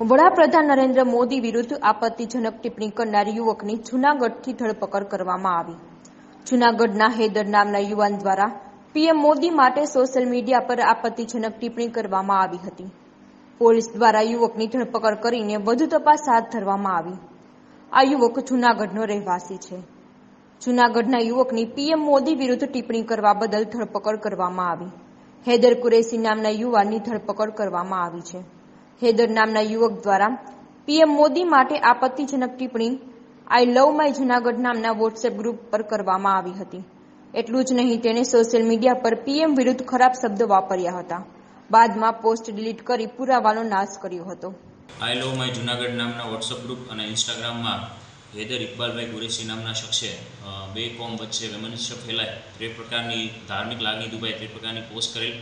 વડાપ્રધાન નરેન્દ્ર મોદી વિરુદ્ધ આપત્તિજનક ટિપ્પણી કરનાર યુવકની જૂનાગઢથી ધરપકડ કરવામાં આવી. જૂનાગઢના હૈદર નામના યુવાન દ્વારા પીએમ મોદી માટે સોશિયલ મીડિયા પર આપત્તિજનક ટિપ્પણી કરવામાં આવી હતી. પોલીસ દ્વારા યુવકની ધરપકડ કરીને વધુ તપાસ હાથ ધરવામાં આવી. આ યુવક જૂનાગઢનો રહેવાસી છે. જૂનાગઢના યુવકની પીએમ મોદી વિરુદ્ધ ટિપ્પણી કરવા બદલ ધરપકડ કરવામાં આવી. હૈદર કુરેશી નામના યુવાનની ધરપકડ કરવામાં આવી છે. હૈદર નામના યુવક દ્વારા પીએમ મોદી માટે આપત્તિજનક ટિપ્પણી આઈ લવ માય જુનાગઢ નામના વોટ્સએપ ગ્રુપ પર કરવામાં આવી હતી. એટલું જ નહીં, તેણે સોશિયલ મીડિયા પર પીએમ વિરુદ્ધ ખરાબ શબ્દ વાપર્યા હતા. બાદમાં પોસ્ટ ડિલીટ કરી પુરાવાનો નાશ કર્યો હતો. આઈ લવ માય જુનાગઢ નામના વોટ્સઅપ ગ્રુપ અને ઇન્સ્ટાગ્રામમાં હેદર ઇકબાલભાઈ કુરેશી નામના શખ્સે બે કોમ વચ્ચે વૈમનસ્ય ફેલાય તે પ્રકારની ધાર્મિક લાગણી દુભાય તે પ્રકારની પોસ્ટ કરેલ.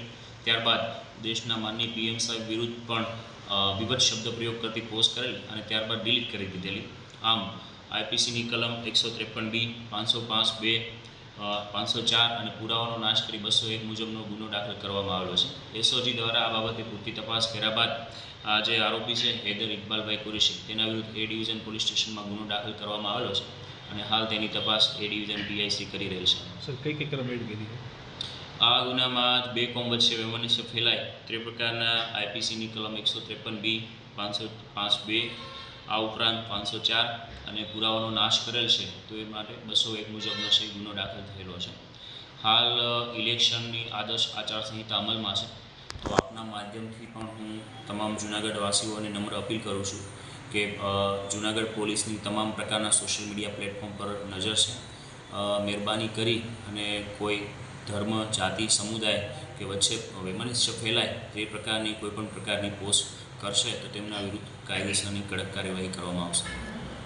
ત્યારબાદ દેશના માનની પીએમ સાહેબ વિરુદ્ધ પણ વિવત શબ્દ પ્રયોગ કરતી પોસ્ટ કરેલી અને ત્યારબાદ ડિલીટ કરી દીધેલી. આમ, આઈપીસીની કલમ એકસો ત્રેપન બી, પાંચસો પાંચ બે પાંચસો ચાર અને પુરાવાનો નાશ કરી બસો એક મુજબનો ગુનો દાખલ કરવામાં આવેલો છે. એસઓજી દ્વારા આ બાબતે પૂરતી તપાસ કર્યા બાદ આ જે આરોપી છે, હૈદર ઇકબાલભાઈ કુરેશી, તેના વિરુદ્ધ એ ડિવિઝન પોલીસ સ્ટેશનમાં ગુનો દાખલ કરવામાં આવેલો છે અને હાલ તેની તપાસ એ ડિવિઝન પીઆઈસી કરી રહી છે. સર, કઈ કઈ કલમ એડ કરી આ ગુનામાં બે કોમ વચ્ચે વૈમનસ્ય ફેલાય. તે પ્રકારના આઈપીસીની કલમ એકસો ત્રેપન બી, પાંચસો પાંચ બે, આ ઉપરાંત પાંચસો ચાર અને પુરાવાનો નાશ કરેલ છે. તો એ માટે બસો એક મુજબનો છે ગુનો દાખલ થયેલો છે. હાલ ઇલેક્શનની આદર્શ આચારસંહિતા અમલમાં છે. તો આપના માધ્યમથી પણ હું તમામ જૂનાગઢવાસીઓને નમ્ર અપીલ કરું છું કે જૂનાગઢ પોલીસની તમામ પ્રકારના સોશિયલ મીડિયા પ્લેટફોર્મ પર નજર છે. મહેરબાની કરી અને કોઈ ધર્મ, જાતિ, સમુદાય કે વચ્ચે વૈમનસ્ય ફેલાય તે પ્રકારની કોઈપણ પ્રકારની પોસ્ટ કરશે તો તેમના વિરુદ્ધ કાયદેસરની કડક કાર્યવાહી કરવામાં આવશે.